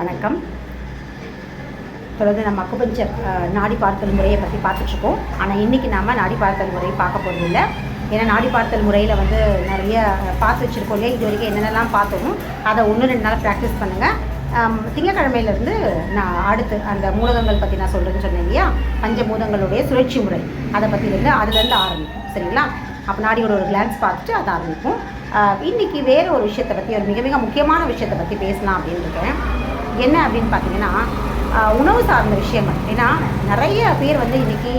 வணக்கம். தொடர்ந்து நம்ம அக்குபஞ்சர் நாடி பார்த்தல் முறையை பற்றி பார்த்துட்ருக்கோம். ஆனால் இன்றைக்கி நாம் நாடி பார்த்தல் முறையை பார்க்க போகிறது இல்லை ஏன்னா நாடி பார்த்தல் முறையில் வந்து நிறைய பார்த்து வச்சுருக்கோம் இல்லையா? இது வரைக்கும் என்னென்னலாம் பார்த்தோமோ அதை ஒன்று ரெண்டு நாள் ப்ராக்டிஸ் பண்ணுங்கள் திங்கக்கிழமையிலேருந்து நான் அடுத்து அந்த மூலகங்கள் பற்றி நான் சொல்கிறேன்னு சொன்னேன் இல்லையா? பஞ்சபூதங்களுடைய சுழற்சி முறை. அதை பற்றிலேருந்து அதுலேருந்து ஆரம்பிக்கும் சரிங்களா? அப்போ நாடியோட ஒரு கிளான்ஸ் பார்த்துட்டு அதை ஆரம்பிப்போம். இன்றைக்கி வேறு ஒரு விஷயத்தை பற்றி ஒரு மிக மிக முக்கியமான விஷயத்தை பற்றி பேசலாம் அப்படின்னு இருக்கேன். என்ன அப்படின்னு பார்த்தீங்கன்னா உணவு சார்ந்த விஷயங்கள் ஏன்னா நிறைய பேர் வந்து இன்றைக்கி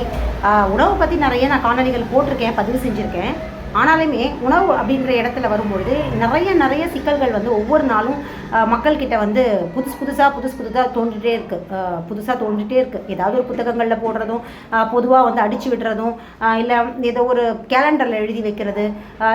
உணவை பற்றி நிறைய நான் காணொலிகள் போட்டிருக்கேன் பதிவு செஞ்சுருக்கேன். ஆனாலுமே உணவு அப்படின்ற இடத்துல வரும்பொழுது நிறைய நிறைய சிக்கல்கள் வந்து ஒவ்வொரு நாளும் மக்கள்கிட்ட வந்து புதுசு புதுசாக புதுசு புதுசாக தோன்றிட்டே இருக்குது புதுசாக தோன்றிட்டே இருக்குது ஏதாவது ஒரு புத்தகங்களில் போடுறதும் பொதுவாக வந்து அடித்து விடுறதும் இல்லை ஏதோ ஒரு கேலண்டரில் எழுதி வைக்கிறது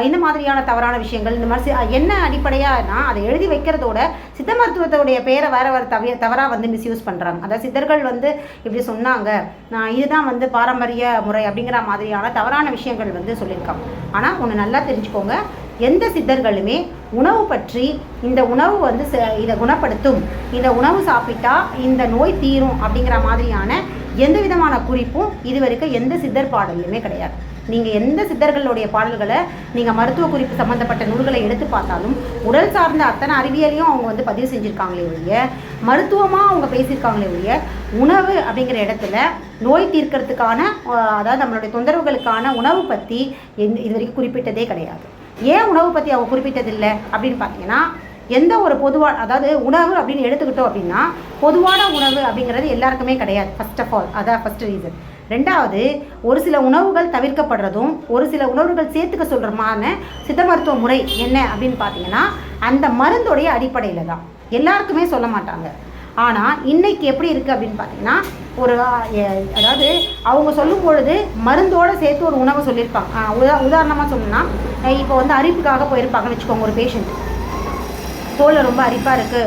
இந்த மாதிரியான தவறான விஷயங்கள் இந்த மாதிரி என்ன அடிப்படையானா அதை எழுதி வைக்கிறதோட சித்த மருத்துவத்தோடைய பேரை வேற வேறு தவிர தவறாக வந்து மிஸ்யூஸ் பண்ணுறாங்க அதாவது சித்தர்கள் வந்து இப்படி சொன்னாங்க. நான் இதுதான் வந்து பாரம்பரிய முறை அப்படிங்கிற மாதிரியான தவறான விஷயங்கள் வந்து சொல்லியிருக்காங்க. ஆனால் ஒன்று நல்லா தெரிஞ்சுக்கோங்க. எந்த சித்தர்களுமே உணவு பற்றி இந்த உணவு வந்து ச- இதை குணப்படுத்தும். இந்த உணவு சாப்பிட்டா இந்த நோய் தீரும் அப்படிங்கிற மாதிரியான எந்த விதமான குறிப்பும் இது வரைக்கும் எந்த சித்தர் பாடல்லையுமே கிடையாது. நீங்கள் எந்த சித்தர்களுடைய பாடல்களை நீங்கள் மருத்துவ குறிப்பு சம்மந்தப்பட்ட நூல்களை எடுத்து பார்த்தாலும் உடல் சார்ந்த அத்தனை அறிவியலையும் அவங்க வந்து பதிவு செஞ்சுருக்காங்களே ஒழிய மருத்துவமாக அவங்க பேசியிருக்காங்களே ஒழிய உணவு அப்படிங்கிற இடத்துல நோய் தீர்க்கறதுக்கான அதாவது நம்மளுடைய தொந்தரவுகளுக்கான உணவு பற்றி எந் இது வரைக்கும் குறிப்பிட்டதே கிடையாது. ஏன் உணவு பற்றி அவங்க குறிப்பிட்டதில்லை? அப்படின்னு பார்த்தீங்கன்னா எந்த ஒரு பொதுவான அதாவது உணவு அப்படின்னு எடுத்துக்கிட்டோம் அப்படின்னா பொதுவான உணவு அப்படிங்கிறது எல்லாருக்குமே கிடையாது ஃபர்ஸ்ட் ஆஃப் ஆல் அதான் ஃபர்ஸ்ட் ரீசன் ரெண்டாவது ஒரு சில உணவுகள் தவிர்க்கப்படுறதும் ஒரு சில உணவுகள் சேர்த்துக்க சொல்கிறமான சித்த மருத்துவ முறை என்ன அப்படின்னு பார்த்தீங்கன்னா அந்த மருந்துடைய அடிப்படையில் தான் எல்லாருக்குமே சொல்ல மாட்டாங்க. ஆனால் இன்னைக்கு எப்படி இருக்குது அப்படின்னு பார்த்தீங்கன்னா ஒரு எ- அதாவது அவங்க சொல்லும் பொழுது மருந்தோடு சேர்த்து ஒரு உணவை சொல்லியிருப்பாங்க. ஆ, உதா உதாரணமாக சொல்லணும்னா இப்போ வந்து அரிப்புக்காக போயிருப்பாங்கன்னு வச்சுக்கோங்க ஒரு பேஷண்ட் தோலை ரொம்ப அரிப்பாக இருக்குது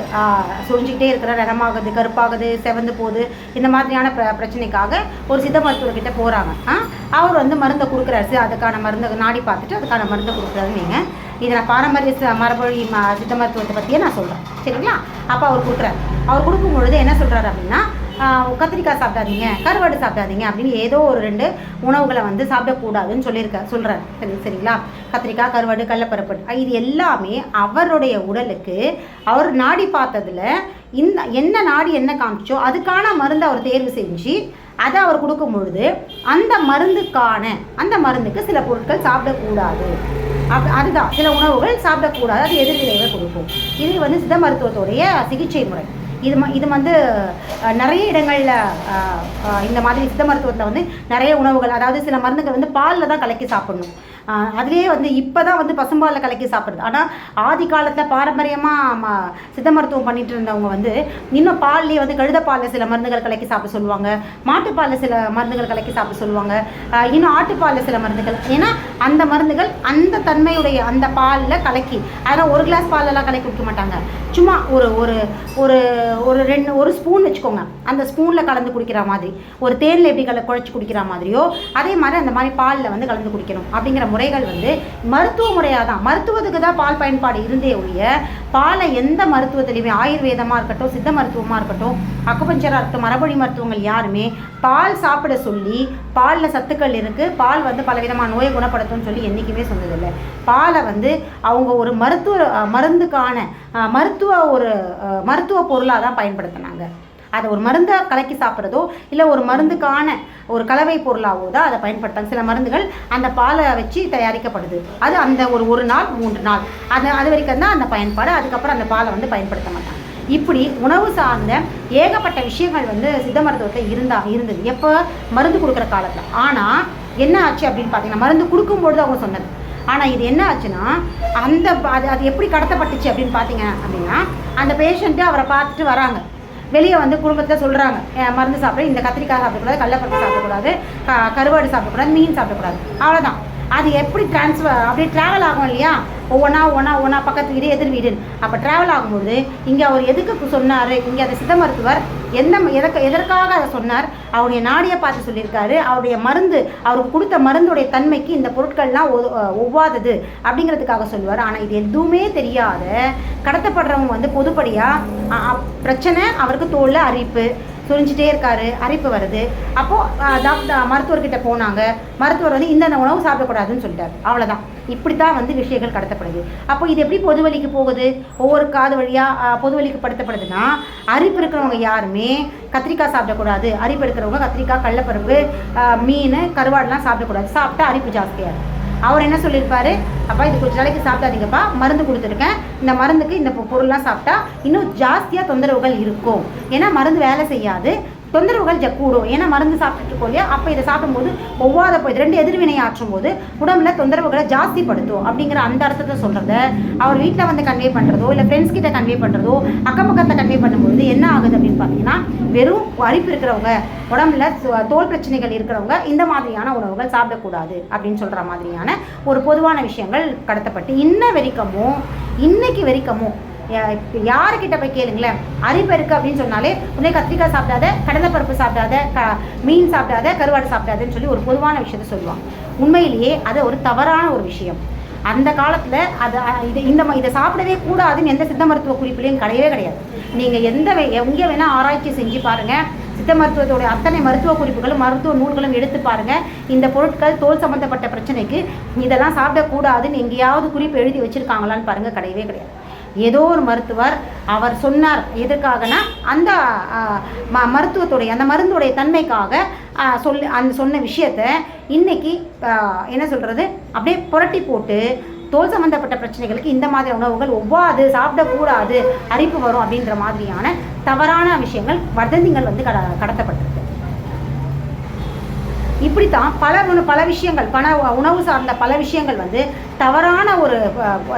சுரிஞ்சிக்கிட்டே இருக்கிற நிறமாகுது கருப்பாகுது செவந்து போகுது இந்த மாதிரியான பிர பிரச்சனைக்காக ஒரு சித்த மருத்துவர்கிட்ட போகிறாங்க அவர் வந்து மருந்தை கொடுக்குறாரு. அதுக்கான மருந்தை நாடி பார்த்துட்டு அதுக்கான மருந்தை கொடுக்குறாருன்னு நீங்கள் இதை நான் பாரம்பரிய மரபொழி ம சித்த மருத்துவத்தை பற்றியே நான் சொல்கிறேன் சரிங்களா? அப்போ அவர் கொடுக்குறாரு அவர் கொடுக்கும் பொழுது என்ன சொல்கிறாரு அப்படின்னா கத்திரிக்காய் சாப்பிடாதீங்க கருவாடு சாப்பிடாதீங்க அப்படின்னு ஏதோ ஒரு ரெண்டு உணவுகளை வந்து சாப்பிடக்கூடாதுன்னு சொல்லியிருக்க சொல்கிறார் சரி சரிங்களா? கத்திரிக்காய் கருவாடு கடலப்பருப்பு. இது எல்லாமே அவருடைய உடலுக்கு அவர் நாடி பார்த்ததுல இந்த என்ன நாடி என்ன காமிச்சோ அதுக்கான மருந்து அவர் தேர்வு செஞ்சு அதை அவர் கொடுக்கும் பொழுது அந்த மருந்துக்கான அந்த மருந்துக்கு சில பொருட்கள் சாப்பிடக்கூடாது. அப் அதுதான். சில உணவுகள் சாப்பிடக்கூடாது அது எதிர்விளைவை கொடுக்கும். இது வந்து சித்த மருத்துவத்துடைய சிகிச்சை முறை. இது இது வந்து நிறைய இடங்களில் இந்த மாதிரி சித்த மருத்துவத்தில் வந்து நிறைய உணவுகள் அதாவது சில மருந்துகள் வந்து பாலில் தான் கலக்கி சாப்பிடணும். அதுலேயே வந்து இப்போ தான் வந்து பசும்பாலில் கலக்கி சாப்பிட்றது ஆனால் ஆதி காலத்தில் பாரம்பரியமாக சித்த மருத்துவம் பண்ணிட்டு இருந்தவங்க வந்து இன்னும் பால்லேயே வந்து கழுதப்பாலில் சில மருந்துகள் கலக்கி சாப்பிட சொல்லுவாங்க. மாட்டுப்பாலில் சில மருந்துகள் கலக்கி சாப்பிட சொல்லுவாங்க. இன்னும் ஆட்டுப்பாலில் சில மருந்துகள். ஏன்னா அந்த மருந்துகள் அந்த தன்மையுடைய அந்த பாலில் கலக்கி அதனால் ஒரு கிளாஸ் பாலெல்லாம் கலக்கி குடிக்க மாட்டாங்க. சும்மா ஒரு ஒரு ஒரு ஒரு ரெண்டு ஒரு ஸ்பூன் வச்சுக்கோங்க. அந்த ஸ்பூனில் கலந்து குடிக்கிற மாதிரி. ஒரு தேனில் எப்படி கல குழச்சி குடிக்கிற மாதிரியோ அதே மாதிரி அந்த மாதிரி பாலில் வந்து கலந்து குடிக்கணும். அப்படிங்கிற முறை முறைகள் வந்து மருத்துவ முறையாக தான். மருத்துவத்துக்கு தான் பால் பயன்பாடு இருந்தே ஒழிய பாலை எந்த மருத்துவத்திலையுமே ஆயுர்வேதமாக இருக்கட்டும் சித்த மருத்துவமாக இருக்கட்டும் அக்குபஞ்சராக இருக்கட்டும் மரபொழி மருத்துவங்கள் யாருமே பால் சாப்பிட சொல்லி பாலில் சத்துக்கள் இருக்குது பால் வந்து பலவிதமான நோயை குணப்படுத்தும்னு சொல்லி என்றைக்குமே சொன்னதில்லை. பாலை வந்து அவங்க ஒரு மருத்துவ மருந்துக்கான மருத்துவ ஒரு மருத்துவ பொருளாக தான் பயன்படுத்தினாங்க. அதை ஒரு மருந்தை கலக்கி சாப்பிட்றதோ இல்லை ஒரு மருந்துக்கான ஒரு கலவை பொருளாகவோ தான் அதை பயன்படுத்தாங்க சில மருந்துகள் அந்த பாலை வச்சு தயாரிக்கப்படுது. அது அந்த ஒரு ஒரு நாள் மூன்று நாள். அது அது வரைக்கும் தான் அந்த பயன்பாடு. அதுக்கப்புறம் அந்த பாலை வந்து பயன்படுத்த மாட்டாங்க. இப்படி உணவு சார்ந்த ஏகப்பட்ட விஷயங்கள் வந்து சித்த மருத்துவத்தில் இருந்தா இருந்தது. எப்போ? மருந்து கொடுக்குற காலத்தில். ஆனால் என்ன ஆச்சு அப்படின்னு பார்த்தீங்கன்னா மருந்து கொடுக்கும்பொழுது அவங்க சொன்னது. ஆனால் இது என்ன ஆச்சுன்னா அந்த அது அது எப்படி கடத்தப்பட்டுச்சு அப்படின்னு பார்த்தீங்க அப்படின்னா அந்த பேஷண்ட்டு அவரை பார்த்துட்டு வராங்க. வெளியே வந்து குடும்பத்தில் சொல்கிறாங்க மருந்து சாப்பிட. இந்த கத்திரிக்காய் சாப்பிடக்கூடாது கடலப்பருப்பு சாப்பிடக்கூடாது கருவாடு சாப்பிடக்கூடாது மீன் சாப்பிடக்கூடாது. அவ்வளோதான் அது எப்படி ட்ரான்ஸ்ஃபர் அப்படியே ட்ராவல் ஆகும் இல்லையா? ஒவ்வொன்றா ஒவ்வொன்றா ஒன்றா பக்கத்து வீடு எதிர் வீடு அப்போ ட்ராவல் ஆகும்போது இங்கே அவர் எதுக்கு சொன்னார்? இங்கே அந்த சித்த மருத்துவர் எந்த எதற்கு எதற்காக அதை சொன்னார்? அவருடைய நாடியை பார்த்து சொல்லியிருக்காரு. அவருடைய மருந்து அவருக்கு கொடுத்த மருந்துடைய தன்மைக்கு இந்த பொருட்கள்லாம் ஒவ்வாதது அப்படிங்கிறதுக்காக சொல்லுவார். ஆனால் இது எதுவுமே தெரியாத கடத்தப்படுறவங்க வந்து பொதுப்படியாக பிரச்சனை அவருக்கு தோளில் அரிப்பு சுரிஞ்சிட்டே இருக்காரு அரிப்பு வருது. அப்போது டாக்டர் மருத்துவர்கிட்ட போனாங்க. மருத்துவர் வந்து இந்தந்த உணவு சாப்பிடக்கூடாதுன்னு சொல்லிட்டார். அவ்வளோதான் இப்படி தான் வந்து விஷயங்கள் கடத்தப்படுது. அப்போ இது எப்படி பொதுவழிக்கு போகுது? ஒவ்வொரு காது வழியாக பொதுவழிக்கு படுத்தப்படுதுன்னா அரிப்பு இருக்கிறவங்க யாருமே கத்திரிக்காய் சாப்பிடக்கூடாது. அரிப்பு இருக்கிறவங்க கத்திரிக்காய் கடலப்பருப்பு மீன் கருவாடெலாம் சாப்பிடக்கூடாது. சாப்பிட்டா அரிப்பு ஜாஸ்தியாக இருக்கும் அவர் என்ன சொல்லியிருப்பாரு? அப்பா இது கொஞ்ச நாளைக்கு சாப்பிடாதீங்கப்பா மருந்து கொடுத்துருக்கேன். இந்த மருந்துக்கு இந்த பொருள்லாம் சாப்பிட்டா இன்னும் ஜாஸ்தியாக தொந்தரவுகள் இருக்கும். ஏன்னா மருந்து வேலை செய்யாது. தொந்தரவுகள் ஜ கூடும். ஏன்னா மருந்து சாப்பிட்டுட்டு இருக்கோம் இல்லையா? அப்போ இதை சாப்பிடும்போது ஒவ்வாத போய் ரெண்டு எதிர்வினை ஆற்றும் போது உடம்புல தொந்தரவுகளை ஜாஸ்திப்படுத்தும் அப்படிங்கிற அந்த அர்த்தத்தை சொல்கிறத அவர் வீட்டில் வந்து கன்வே பண்ணுறதோ இல்லை ஃப்ரெண்ட்ஸ் கிட்ட கன்வே பண்ணுறதோ அக்கம் பக்கத்தில் கன்வே பண்ணும்போது என்ன ஆகுது அப்படின்னு பார்த்தீங்கன்னா வெறும் அரிப்பு இருக்கிறவங்க உடம்புல தோல் பிரச்சனைகள் இருக்கிறவங்க இந்த மாதிரியான உணவுகள் சாப்பிடக்கூடாது அப்படின்னு சொல்கிற மாதிரியான ஒரு பொதுவான விஷயங்கள் கடத்தப்பட்டு இன்ன வரைக்கமும் இன்னைக்கு வரைக்கமும் யாருக்கிட்ட போய் கேளுங்களேன்? அரிப்பெருக்கு அப்படின்னு சொன்னாலே உடனே கத்திரிக்காய் சாப்பிடாத கடலைப்பருப்பு சாப்பிடாத க மீன் சாப்பிடாத கருவாடு சாப்பிடாதுன்னு சொல்லி ஒரு பொதுவான விஷயத்த சொல்லுவாங்க. உண்மையிலேயே அது ஒரு தவறான ஒரு விஷயம். அந்த காலத்தில் அது இது இந்த இதை சாப்பிடவே கூடாதுன்னு எந்த சித்த மருத்துவ குறிப்பிலையும் கிடையவே கிடையாது. நீங்கள் எந்த வே- எங்கே வேணால் ஆராய்ச்சி செஞ்சு பாருங்கள் சித்த மருத்துவத்தோட அத்தனை மருத்துவ குறிப்புகளும் மருத்துவ நூல்களும் எடுத்து பாருங்கள் இந்த பொருட்கள் தோல் சம்மந்தப்பட்ட பிரச்சனைக்கு இதெல்லாம் சாப்பிடக்கூடாதுன்னு எங்கேயாவது குறிப்பு எழுதி வச்சுருக்காங்களான்னு பாருங்கள் கிடையவே கிடையாது. ஏதோ ஒரு மருத்துவர் அவர் சொன்னார் எதற்காகனா அந்த ம மருத்துவத்துடைய அந்த மருந்துடைய தன்மைக்காக சொல்லி அந்த சொன்ன விஷயத்த இன்னைக்கு என்ன சொல்கிறது அப்படியே புரட்டி போட்டு தோல் சம்பந்தப்பட்ட பிரச்சனைகளுக்கு இந்த மாதிரி உணவுகள் ஒவ்வாது சாப்பிடக்கூடாது அரிப்பு வரும் அப்படின்ற மாதிரியான தவறான விஷயங்கள் வதந்திகள் வந்து கட கடத்தப்பட்டிருக்கு. இப்படித்தான் பல பல விஷயங்கள் பண உணவு சார்ந்த பல விஷயங்கள் வந்து தவறான ஒரு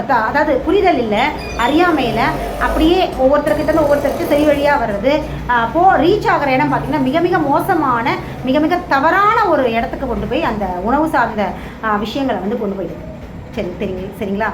த- அதாவது புரிதல் இல்லை அறியாமையில் அப்படியே ஒவ்வொருத்தருக்கிட்ட ஒவ்வொருத்தருக்கு சரி வழியாக வர்றது. போ ரீச் ஆகிற இடம் பார்த்திங்கன்னா மிக மிக மோசமான மிக மிக தவறான ஒரு இடத்துக்கு கொண்டு போய் அந்த உணவு சார்ந்த விஷயங்களை வந்து கொண்டு போயிடுது சரி சரிங்க சரிங்களா?